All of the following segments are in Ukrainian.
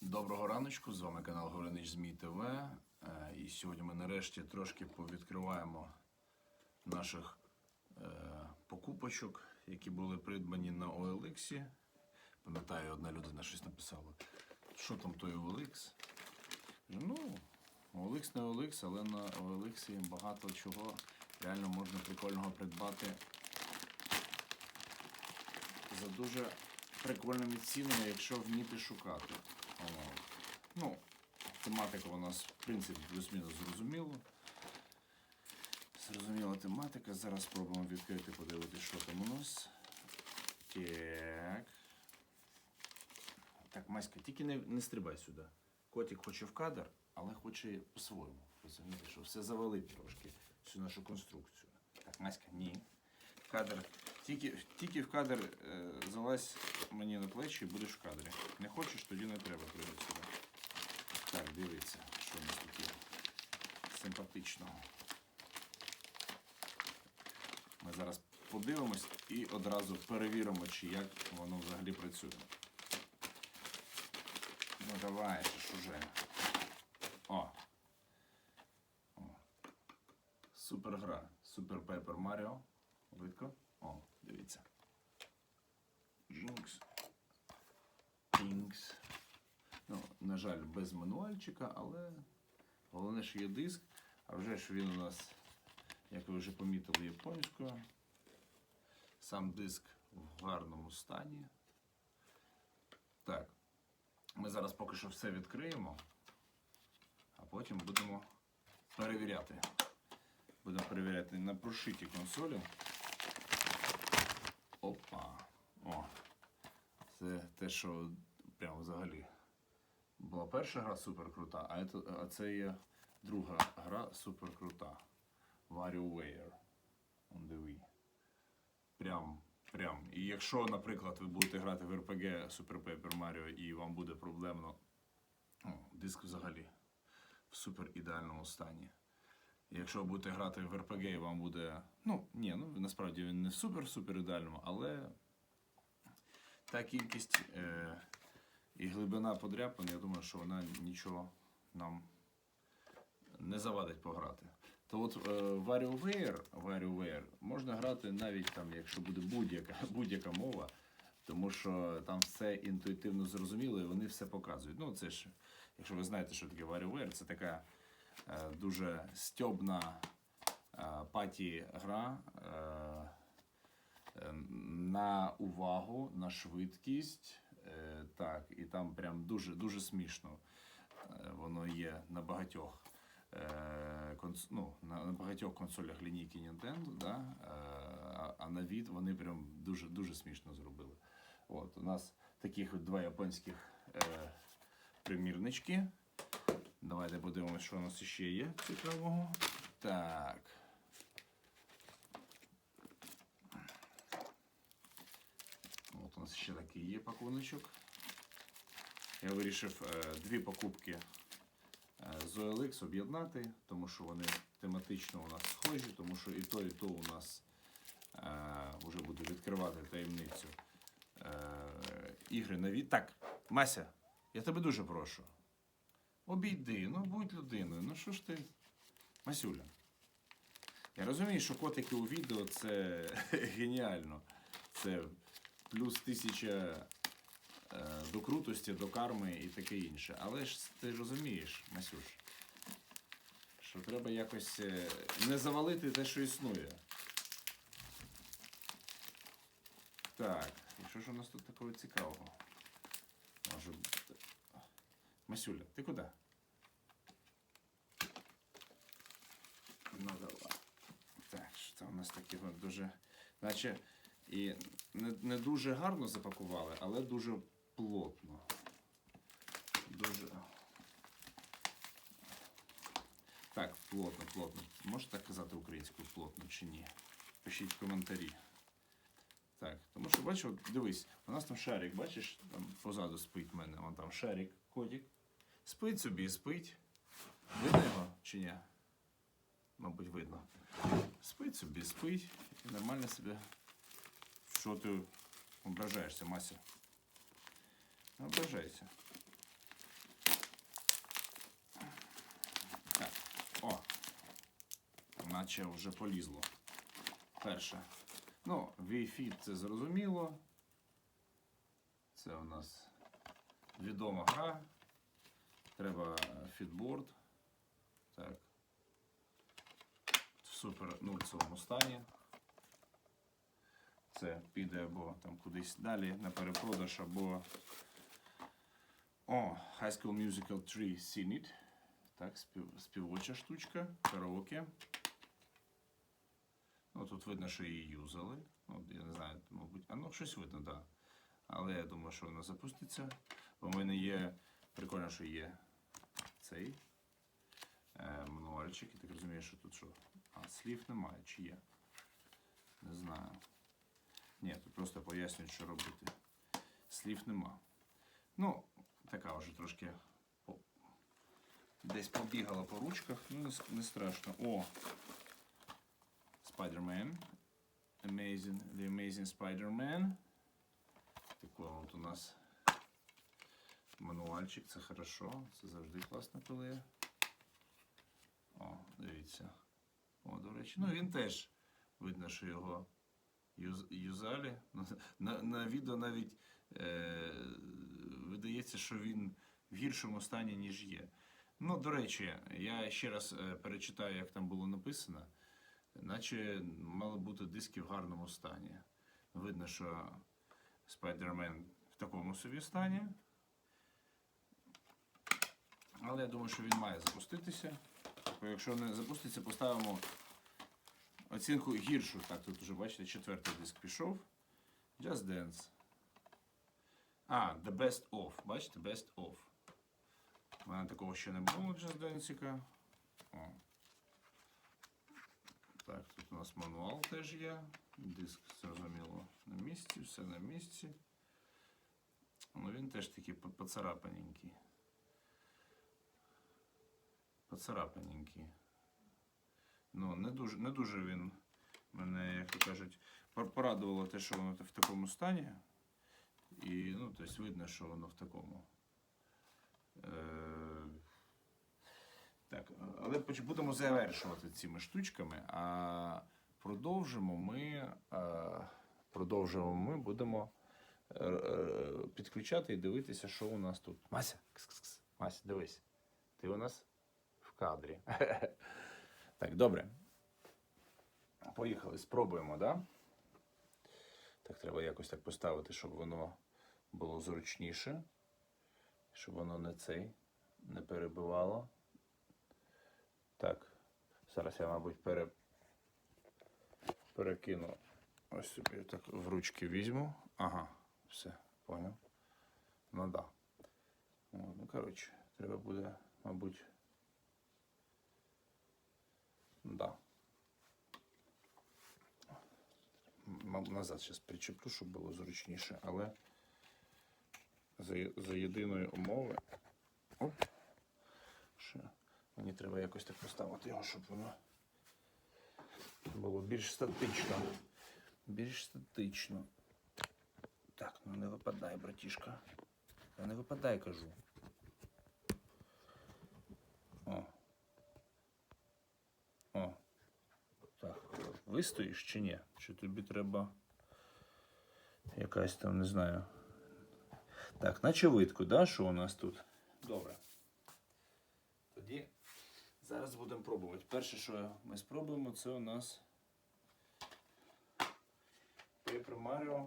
Доброго раночку, з вами канал Горинич ЗМІ ТВ. Е, І сьогодні ми нарешті трошки повідкриваємо наших е, покупочок, які були придбані на OLX. Пам'ятаю, одна людина щось написала. Що там той OLX? Ну, OLX не OLX, але на OLX багато чого реально можна прикольного придбати за дуже прикольними цінами, якщо вміти шукати. Ну, тематика у нас, в принципі, плюс-мінус зрозуміло. Зрозуміла тематика. Зараз спробуємо відкрити, подивитися, що там у нас. Так. Так, Маська, тільки не, не стрибай сюди. Котик хоче в кадр, але хоче по-своєму. Розумієте, що все завалить трошки всю нашу конструкцію. Так, Маська, ні. Кадр. Тільки, тільки в кадр е, залазь мені на плечі і будеш в кадрі. Не хочеш, тоді не треба прийти сюди. Так, дивіться, що у нас тут є симпатичного. Ми зараз подивимось і одразу перевіримо, чи як воно взагалі працює. Ну давай, що ж. О. О. Супер гра. Супер Пепер Маріо. Видко? О, дивіться. Джинкс. Джинкс. Ну, на жаль, без мануальчика, але головне, що є диск. А вже ж він у нас, як ви вже помітили, японською. Сам диск в гарному стані. Так. Ми зараз поки що все відкриємо, а потім будемо перевіряти. Будемо перевіряти на прошиті консолі. Опа. О. Це те, що прямо взагалі була перша гра супер крута, а це, а це є друга гра супер крута. WarioWare Wii. Прям, прям. І якщо, наприклад, ви будете грати в RPG Super Paper Mario і вам буде проблемно, о, диск взагалі в супер ідеальному стані. Якщо будете грати в RPG, і вам буде. Ну, ні, ну насправді він не супер-супер ідеальному, але та кількість е, і глибина подряпин, я думаю, що вона нічого нам не завадить пограти. То от е, WarioWare, WarioWare можна грати навіть там, якщо буде будь-яка будь-яка мова, тому що там все інтуїтивно зрозуміло і вони все показують. Ну, це ж, якщо ви знаєте, що таке WarioWare, це така е, дуже стьобна е, паті гра. Е, е, на увагу, на швидкість. Е, так, і там прям дуже дуже смішно. Е, Воно є на багатьох. е, Ну, на, багатьох консолях лінійки Nintendo, да? а, на від вони прям дуже дуже смішно зробили. От, у нас таких два японських е, примірнички. Давайте подивимося, що у нас ще є цікавого. Так. От у нас ще такий є пакуночок. Я вирішив е, дві покупки е, з OLX об'єднати, тому що вони тематично у нас схожі, тому що і то, і то у нас е, вже буду відкривати таємницю. Ігри на від. Так, Мася, я тебе дуже прошу. Обійди, ну будь людиною. Ну що ж ти. Масюля. Я розумію, що котики у відео це геніально. Це плюс тисяча е, до крутості, до карми і таке інше. Але ж ти розумієш, Масюш, що треба якось е, не завалити те, що існує. Так, і що ж у нас тут такого цікавого? Може бути. Масюля, ти куди? Ну давай. Так, що це у нас таке дуже. Наче і не, не дуже гарно запакували, але дуже плотно. Дуже. Так, плотно, плотно. Можете так казати українською плотно чи ні? Пишіть в коментарі. Так, тому що от дивись, у нас там шарик, бачиш, там позаду спить в мене, вон там шарик, котик. Спить собі, спить. Видно його чи ні? Мабуть, видно. Спить собі, спить і нормально себе. Що ти ображаєшся, Мася? Не ображайся. Так, о! Наче вже полізло. Перше. Ну, Wi-Fi це зрозуміло. Це у нас відома гра. Треба фітборд. Так. Супер ну, в цьому стані. Це піде або там кудись далі на перепродаж, або. О, High School Musical 3 Seen It. Так, спів, співоча штучка, караоке. Ну, тут видно, що її юзали. Ну, я не знаю, мабуть, а ну щось видно, так. Да. Але я думаю, що вона запуститься. Бо в мене є. Прикольно, що є цей е, мануальчик. І так розумію, що тут що. А, слів немає, чи є? Не знаю. Ні, тут просто пояснюють, що робити. Слів нема. Ну, така вже трошки десь побігала по ручках, ну не, страшно. О! Spider-Man. Amazing, The Amazing Spider-Man. Такий от у нас мануальчик, це хорошо. Це завжди класно, коли є. О, дивіться. О, до речі, ну він теж видно, що його юз, юзали. На, на відео навіть е, видається, що він в гіршому стані, ніж є. Ну, до речі, я ще раз е, перечитаю, як там було написано. Наче мали бути диски в гарному стані. Видно, що Spider-Man в такому собі стані. Але я думаю, що він має запуститися. Якщо не запуститься, поставимо оцінку гіршу. Так, тут вже бачите, четвертий диск пішов. Just Dance. А, The Best Of. Бачите, Best Of. У мене такого ще не було Just Dance. О. Так, тут у нас мануал теж є. Диск, зрозуміло, на місці, все на місці. Ну він теж такий поцарапаненький. Поцарапаненький. Ну, не дуже, не дуже він мене, як то кажуть, пор- порадувало те, що воно в такому стані. І, ну, тобто видно, що воно в такому. Е, так, але будемо завершувати цими штучками, а продовжимо ми, е, продовжимо ми будемо е, підключати і дивитися, що у нас тут. Мася, кс-кс-кс. Мася, дивись. Ти у нас в кадрі. Так, добре. Поїхали, спробуємо? Да? Так, треба якось так поставити, щоб воно було зручніше, щоб воно не цей не перебивало. Так, зараз я, мабуть, пере... перекину. Ось собі так в ручки візьму. Ага, все, поняв. Ну да. Ну, коротше, треба буде, мабуть. Да. Назад зараз причеплю, щоб було зручніше, але за, за єдиної умови. Оп. Що мені треба якось так поставити його, щоб воно було більш статично. Більш статично. Так, ну не випадай, братішка. Та не випадай, кажу. О. О. Так. Вистоїш чи ні? Чи тобі треба якась там, не знаю. Так, наче видко, да, що у нас тут? Добре. Тоді зараз будемо пробувати. Перше, що ми спробуємо, це у нас Paper Mario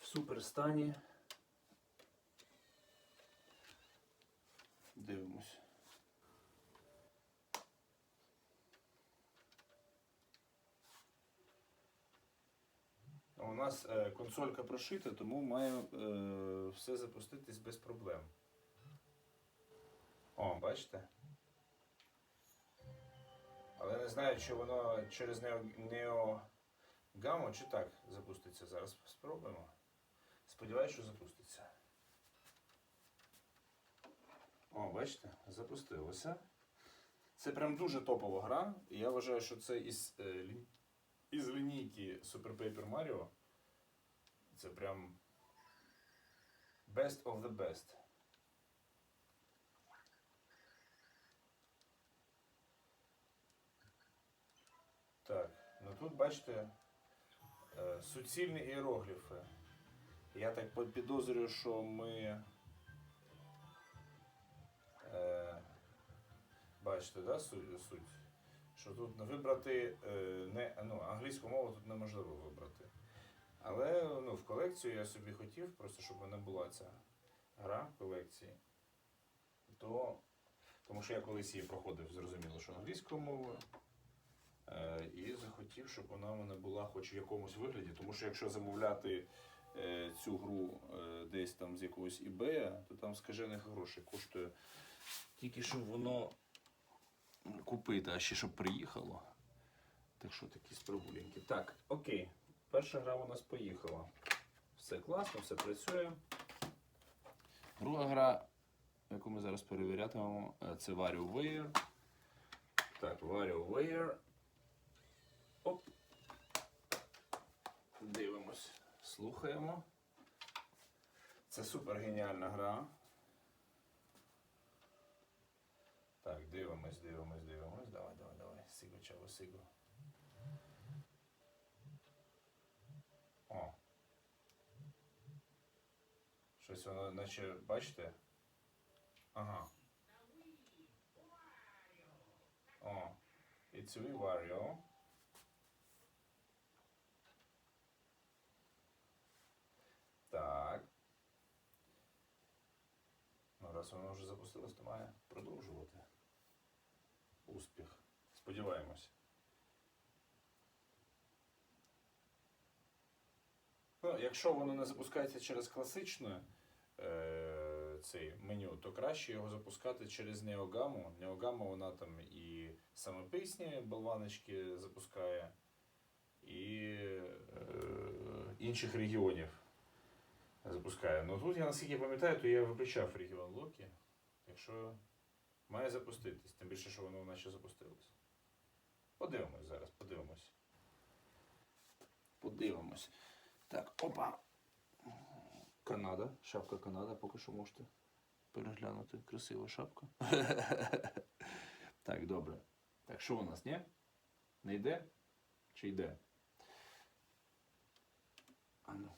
в супер стані. Дивимось. У нас е, консолька прошита, тому має е, все запуститись без проблем. О, бачите? Але не знаю, чи воно через Gamo чи так запуститься. Зараз спробуємо. Сподіваюсь, що запуститься. О, бачите, запустилося. Це прям дуже топова гра. Я вважаю, що це із, із Super Paper Mario. Це прям best of the best. Так, ну тут бачите е, суцільні іерогліфи. Я так підозрюю, що ми. Е, бачите, да, суть? Що тут вибрати е, не, ну, англійську мову тут неможливо вибрати. Але ну, в колекцію я собі хотів, просто щоб вона була ця гра в колекції. То, тому що я колись її проходив, зрозуміло, що англійською мовою. Е, і захотів, щоб вона в мене була хоч в якомусь вигляді. Тому що якщо замовляти е, цю гру десь там з якогось eBay, то там скажених грошей коштує тільки щоб воно купити, а ще щоб приїхало. Так що такі спробуленькі. Так, окей. Перша гра у нас поїхала. Все класно, все працює. Друга гра, яку ми зараз перевірятимемо, е, це WarioWare. Так, WarioWare. Оп. Дивимось, слухаємо. Це супер геніальна гра. Так, дивимось, дивимось, дивимось. Давай, давай, давай. Сиго, чаво, сиго. О. Щось воно, наче, бачите? Ага. О. It's we Wario. Так. Ну, раз воно вже запустилось, то має продовжувати. Сподіваємось. Ну, якщо воно не запускається через класичне е, цей меню, то краще його запускати через Неогаму. Неогама вона там і саме пісні болваночки запускає, і е, інших регіонів запускає. Ну тут я наскільки пам'ятаю, то я виключав регіон Локі. Якщо має запуститись, тим більше, що воно наче запустилось. Подивимось зараз, подивимось. Подивимось. Так, опа. Канада, шапка Канада, поки що можете переглянути. Красива шапка. так, добре. Так, що у нас, ні? Не йде? Чи йде? А ну.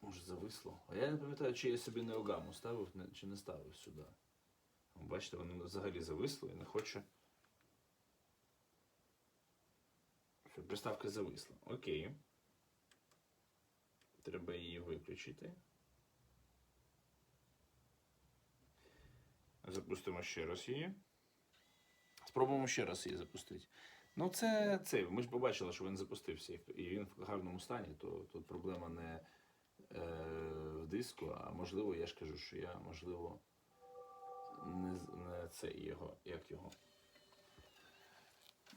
Може зависло. А я не пам'ятаю, чи я собі неогаму ставив, чи не ставив сюди. Бачите, воно взагалі зависло і не хоче. Що, Приставка зависла. Окей. Треба її виключити. Запустимо ще раз її. Спробуємо ще раз її запустити. Ну, це це. Ми ж побачили, що він запустився і він в гарному стані, то тут проблема не е, в диску, а можливо, я ж кажу, що я, можливо, не, не це його, як його.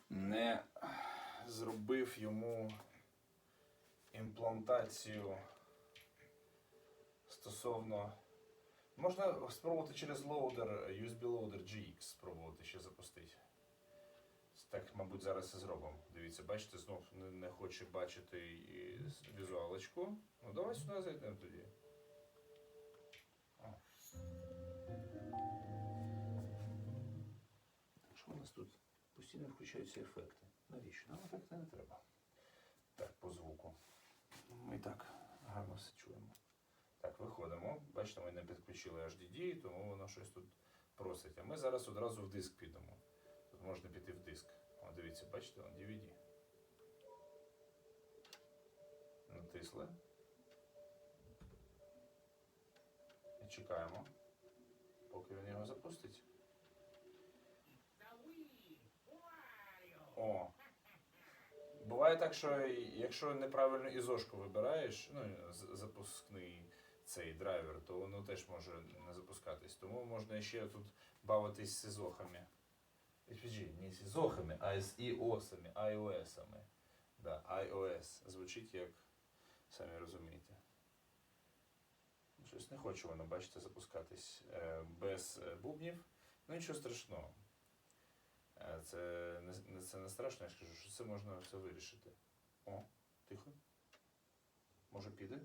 Не зробив йому імплантацію стосовно. Можна спробувати через лоудер, USB Loader GX спробувати ще запустити. Так, мабуть, зараз і зробимо. Дивіться, бачите, знов не, не хоче бачити візуалочку. Ну давай сюди зайдемо тоді. Що у нас тут? Постійно включаються ефекти. Навіщо? Нам ефекти не треба. Так, по звуку. Ми і так гарно все чуємо. Так, виходимо. Бачите, ми не підключили HDD, тому воно щось тут просить. А ми зараз одразу в диск підемо. Тут можна піти в диск. О, дивіться, бачите, он DVD. Натисли. І чекаємо, поки він його запустить. О. Буває так, що якщо неправильно ізошку вибираєш, ну, запускний цей драйвер, то воно теж може не запускатись. Тому можна ще тут бавитись з ізохами. FPG, не з ізохами, а з іосами, iOS-ами. Да, iOS. Звучить як, самі розумієте. Щось не хоче воно, бачите, запускатись е, без е, бубнів. Ну нічого страшного. Це не, це не страшно, я ж кажу, що це можна все вирішити. О, тихо. Може піде?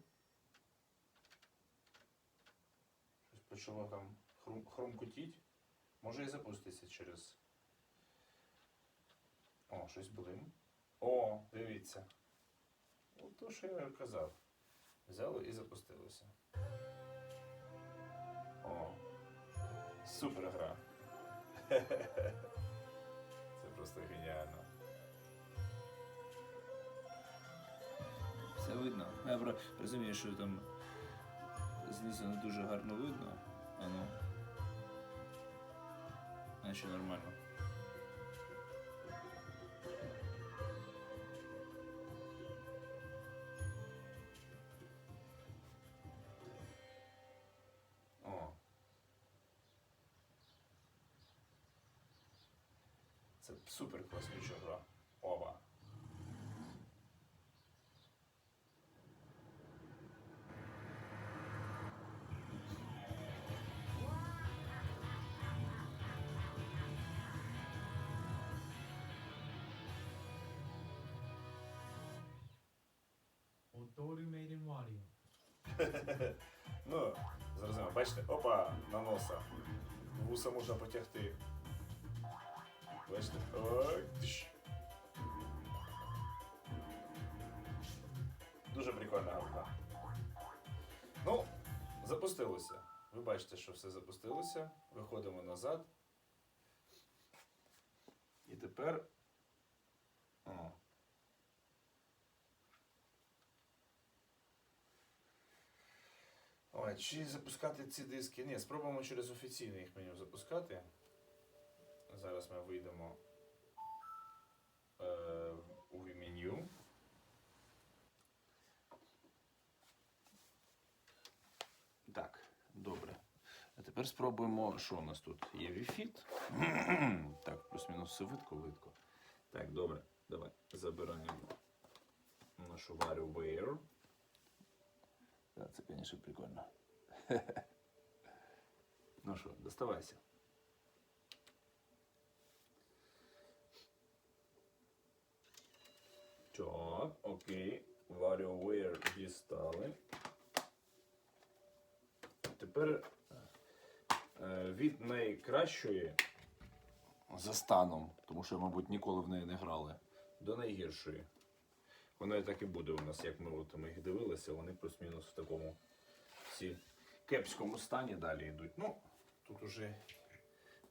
Щось почало там хрум, хрумкотіть. Може і запуститься через. О, щось блим. О, дивіться. От то, що я казав. Взяло і запустилося. О. Супер гра. видно. Я розумію, що там знизу не дуже гарно видно. А ну. Наче нормально. Це супер класнюча гра. Бачите, опа, на носа. Вуса можна потягти. Бачите? Ой. Дуже прикольна гавка. Ну, запустилося. Ви бачите, що все запустилося. Виходимо назад. І тепер. Ой, чи запускати ці диски? Ні, спробуємо через офіційне їх меню запускати. Зараз ми вийдемо е, у меню. Так, добре. А тепер спробуємо, що у нас тут є Wi-Fi. так, плюс-мінус все видко, видко. Так, добре, давай забираємо нашу WarioWare. Так, це, звісно, прикольно. ну що, доставайся. Так, окей. WarioWare дістали. Тепер е, від найкращої за станом, тому що, мабуть, ніколи в неї не грали, до найгіршої. Воно і так і буде у нас, як ми от ми їх дивилися, вони плюс-мінус в такому всі кепському стані далі йдуть. Ну, тут уже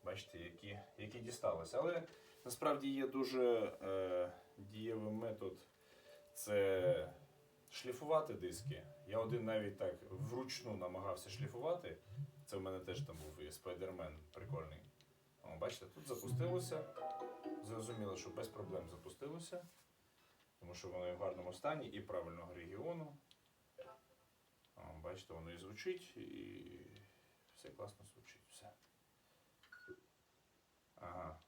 бачите, які, які дісталися. Але насправді є дуже е, дієвий метод це шліфувати диски. Я один навіть так вручну намагався шліфувати. Це в мене теж там був і спайдермен прикольний. О, бачите, тут запустилося. Зрозуміло, що без проблем запустилося. Тому що воно в гарному стані і правильного регіону. Бачите, воно і звучить, і все класно звучить. Все. Ага,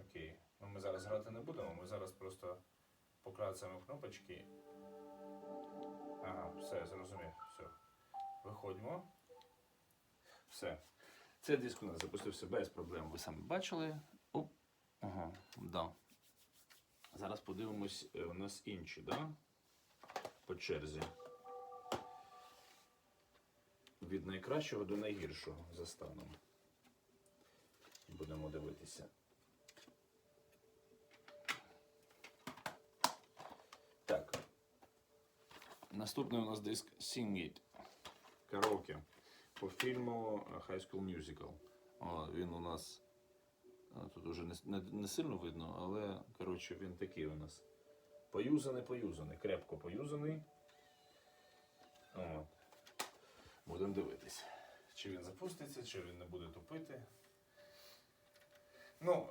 окей. Ну ми зараз грати не будемо, ми зараз просто поклацаємо кнопочки. Ага, все, зрозумів. Все. Виходимо. Все. Цей диск у нас запустився без проблем. Ви самі бачили. Оп. Ага, да. Зараз подивимось, е, у нас інші, да? По черзі. Від найкращого до найгіршого за станом. Будемо дивитися. Так. Наступний у нас диск Sing It. Караоке. По фільму High School Musical. О, він у нас. Тут уже не, не, не сильно видно, але коротше він такий у нас. Поюзаний, поюзаний, крепко поюзаний. От. Будемо дивитись, чи він запуститься, чи він не буде тупити. Ну,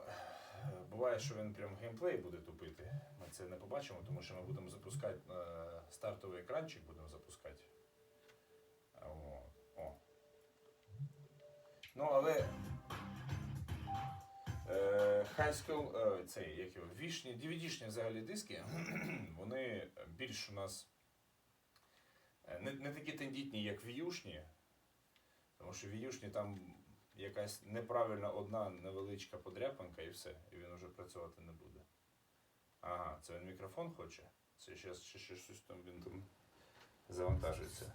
буває, що він прям геймплей буде тупити. Ми це не побачимо, тому що ми будемо запускати е, стартовий екранчик, будемо запускати. О, о. Ну, але е, е, цей, як його, вішні, DVD-шні взагалі диски, вони більш у нас не, не такі тендітні, як віюшні. Тому що віюшні там якась неправильна одна невеличка подряпинка і все, і він вже працювати не буде. Ага, це він мікрофон хоче. Це ще, ще, ще щось там він там завантажується.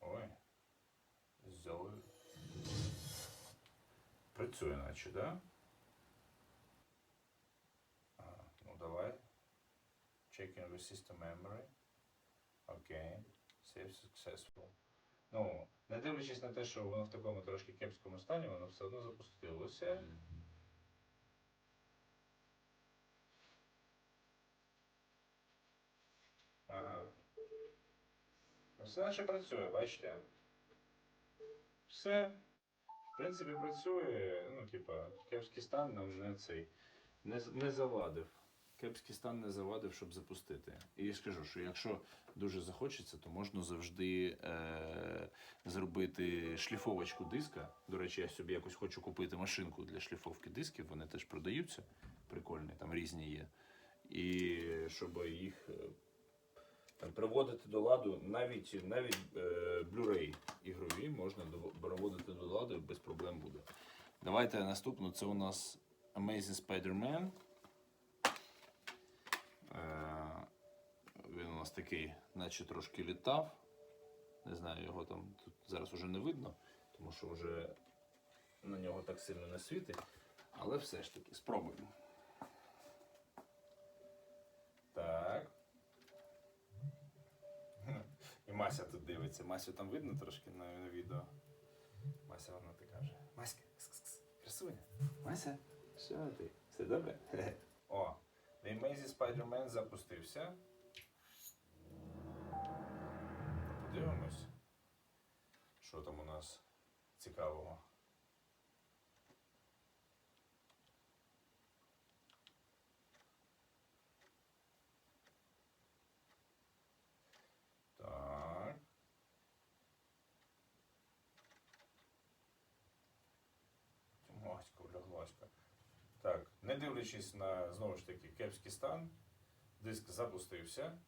Ой. Золи. Працює, наче, да? With system memory. Окей. Save successful. Ну, не дивлячись на те, що воно в такому трошки кепському стані, воно все одно запустилося. Ага. Все наче працює, бачите? Все. В принципі, працює. Ну, типа, кепський стан нам не цей. Не, не завадив. Кепський стан не завадив, щоб запустити. І я скажу, що якщо дуже захочеться, то можна завжди е, зробити шліфовочку диска. До речі, я собі якось хочу купити машинку для шліфовки дисків, вони теж продаються. Прикольні, там різні є. І щоб їх е, там, приводити до ладу, навіть, навіть е, Blu-ray ігрові можна приводити до ладу без проблем буде. Давайте наступну. Це у нас Amazing Spider-Man. Е, він у нас такий, наче трошки літав. Не знаю, його там тут зараз уже не видно, тому що вже на нього так сильно не світить. Але все ж таки, спробуємо. Так. І Мася тут дивиться. Масю там видно трошки на, відео. Мася вона така вже. Маська, кс-кс-кс, красуня. Мася, що ти? Все добре? О, The Amazing Spider-Man запустився. Подивимось. Що там у нас цікавого. Так. Тьмаська, влягласька. Так, не дивлячись на знову ж таки кепський стан, диск запустився.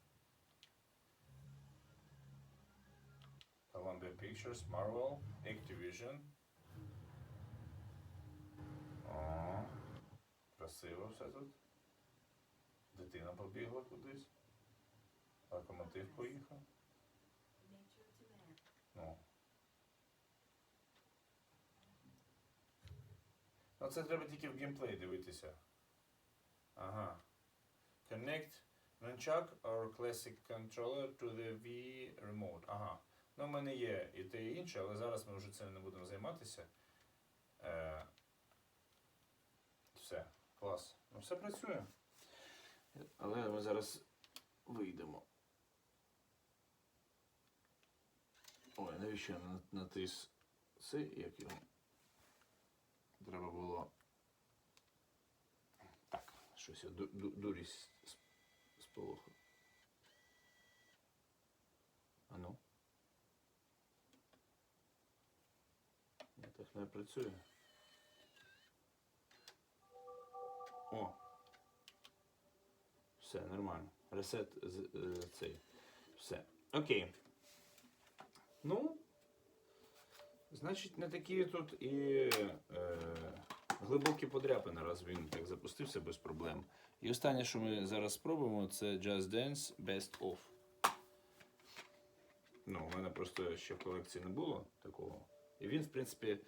Columbia Pictures, Marvel, Activision. О, красиво все тут. Дитина побігла кудись. Локомотив поїхав. Ну. Ну, це треба тільки в геймплей дивитися. Ага. Connect nunchuck or classic controller to the Wii remote. Ага. Ну, в мене є і те, і інше, але зараз ми вже цим не будемо займатися. Е, все, клас. Ну, все працює. Але ми зараз вийдемо. Ой, навіщо я на- натис цей, як його? Треба було. Так, щось я ду- ду- дурість сполохав. А ну. Ні, так не працює. О. Все, нормально. Ресет з- е, цей. Все. Окей. Ну, значить, не такі тут і е, глибокі подряпини, раз він так запустився без проблем. І останнє, що ми зараз спробуємо, це Just Dance Best Of. Ну, у мене просто ще в колекції не було такого. І він, в принципі,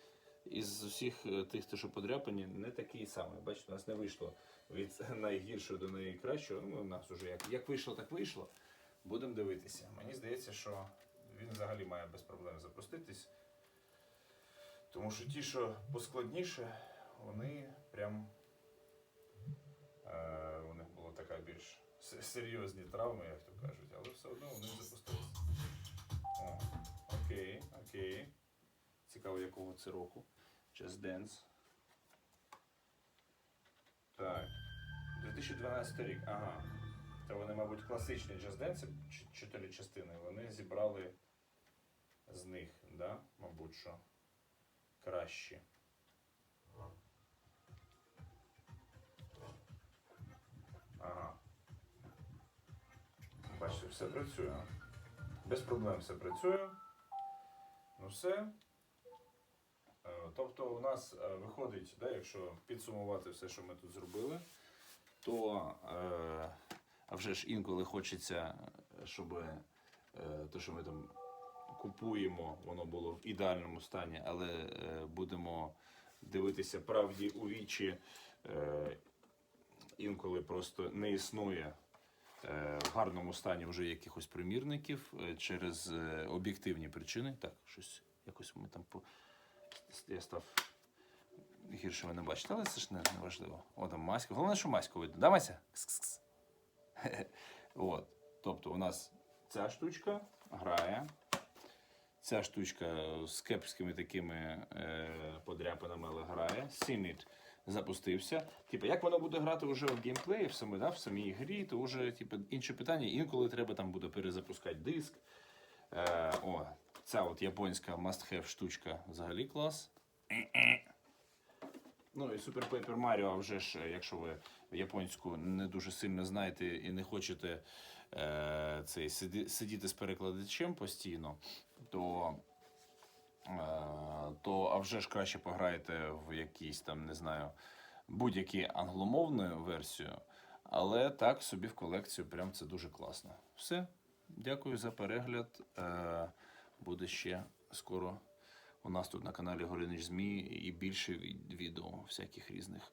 із усіх е, тих, що подряпані, не такий самий. Бачите, у нас не вийшло від найгіршого до найкращого. Ну, у нас вже як, як вийшло, так вийшло. Будемо дивитися. Мені здається, що він взагалі має без проблем запуститись. Тому що ті, що поскладніше, вони прям. Е, у них була така більш серйозні травми, як то кажуть, але все одно вони запустилися. О, окей, окей. Цікаво, якого це року. Just Dance. Так. 2012 рік. Ага. Це вони, мабуть, класичні Just Dance, чотири частини. Вони зібрали з них, да? Мабуть, що кращі. Бачите, все працює. Без проблем все працює. Ну все. Е, Тобто у нас е, виходить, да, якщо підсумувати все, що ми тут зробили, то е, а вже ж інколи хочеться, щоб е, те, що ми там купуємо, воно було в ідеальному стані, але е, будемо дивитися правді у вічі. Е, інколи просто не існує в гарному стані вже якихось примірників е, через е, об'єктивні причини. Так, щось якось ми там по. Я став гірше ви не бачите, але це ж не, не важливо. О, там маська. Головне, що маську видно. Да, Мася? Кс-кс-кс. От. Тобто у нас ця штучка грає. Ця штучка з кепськими такими е, подряпинами, але грає. Сінит запустився. Типу, як воно буде грати вже в геймплеї, в самій, да, в самій грі, то вже типу, інше питання. Інколи треба там буде перезапускати диск. Е, о, ця от японська must-have штучка взагалі клас. Ну і Super Paper Mario, а вже ж, якщо ви японську не дуже сильно знаєте і не хочете е, цей, сидіти з перекладачем постійно, то, то а вже ж краще пограєте в якісь там, не знаю, будь-яку англомовну версію. Але так собі в колекцію прям це дуже класно. Все. Дякую за перегляд. Е, буде ще скоро у нас тут на каналі Горинич ЗМІ і більше відео всяких різних.